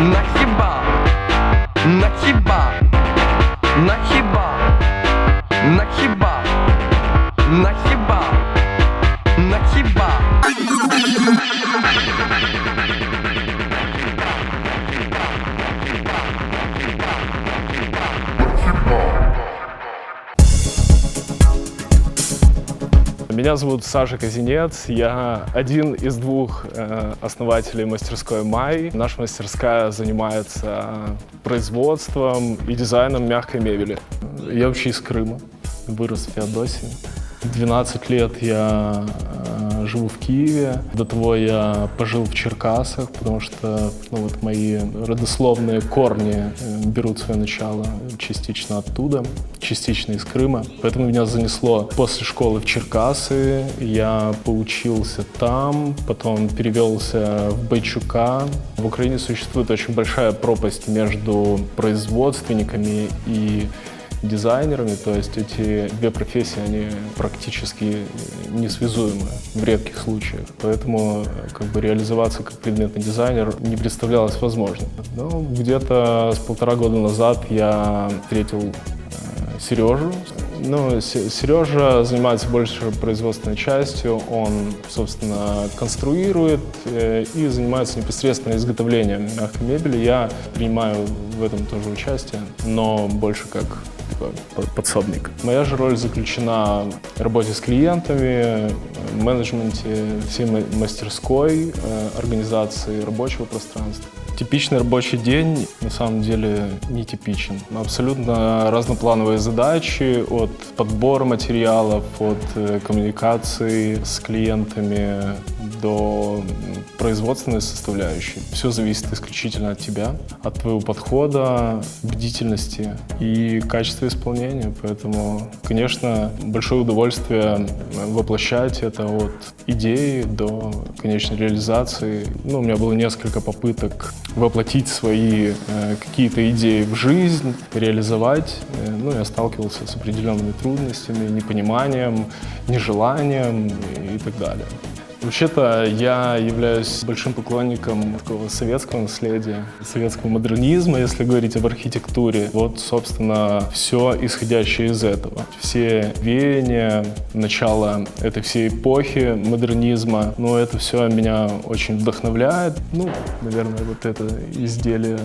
На хіба, на хіба, на хіба, на хіба, на хіба, Меня зовут Саша Казинец, я один из двух э, основателей мастерской «Май». Наша мастерская занимается производством и дизайном мягкой мебели. Я вообще из Крыма, вырос в Феодосии. 12 лет я э, живу в Киеве. До того я пожил в Черкасах, потому что ну, вот мои родословные корни э, берут свое начало частично оттуда, частично из Крыма. Поэтому меня занесло после школы в Черкасы. Я поучился там, потом перевелся в Байчука. В Украине существует очень большая пропасть между производственниками и дизайнерами, то есть эти две профессии, они практически несвязуемы в редких случаях. Поэтому как бы реализоваться как предметный дизайнер не представлялось возможным. Но где-то с полтора года назад я встретил э, Сережу. Ну, Се- Сережа занимается больше производственной частью. Он, собственно, конструирует э, и занимается непосредственно изготовлением мягкой мебели. Я принимаю в этом тоже участие, но больше как такой по- подсобник. Моя же роль заключена в работе с клиентами, менеджменте всей ма- мастерской, э, организации рабочего пространства. Типичный рабочий день на самом деле не типичен. Абсолютно разноплановые задачи от подбора материалов, от э, коммуникации с клиентами до производственной составляющей. Все зависит исключительно от тебя, от твоего подхода, бдительности и качества исполнения. Поэтому, конечно, большое удовольствие воплощать это от идеи до конечной реализации. Ну, у меня было несколько попыток воплотить свои э, какие-то идеи в жизнь, реализовать. Э, ну, я сталкивался с определенными трудностями, непониманием, нежеланием и так далее. Вообще-то я являюсь большим поклонником такого советского наследия, советского модернизма, если говорить об архитектуре. Вот, собственно, все исходящее из этого. Все веяния, начало этой всей эпохи модернизма, ну, это все меня очень вдохновляет. Ну, наверное, вот это изделие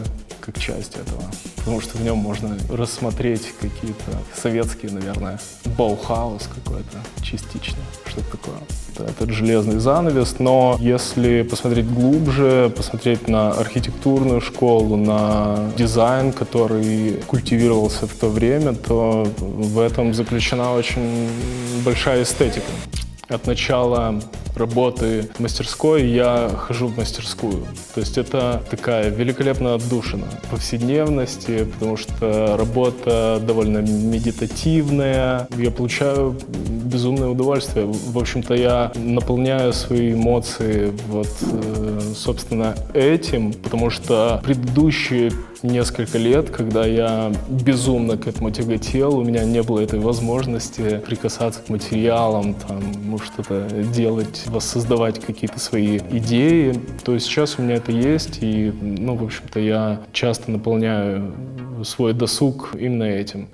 как часть этого. Потому что в нем можно рассмотреть какие-то советские, наверное, Баухаус какой-то частично, что-то такое. Это Этот железный занавес, но если посмотреть глубже, посмотреть на архитектурную школу, на дизайн, который культивировался в то время, то в этом заключена очень большая эстетика. От начала работы в мастерской я хожу в мастерскую. То есть это такая великолепная отдушина повседневности, потому что работа довольно медитативная. Я получаю безумное удовольствие. В общем-то, я наполняю свои эмоции вот, э, собственно, этим, потому что предыдущие несколько лет, когда я безумно к этому тяготел, у меня не было этой возможности прикасаться к материалам, там, ну, что-то делать, воссоздавать какие-то свои идеи. То есть сейчас у меня это есть, и, ну, в общем-то, я часто наполняю свой досуг именно этим.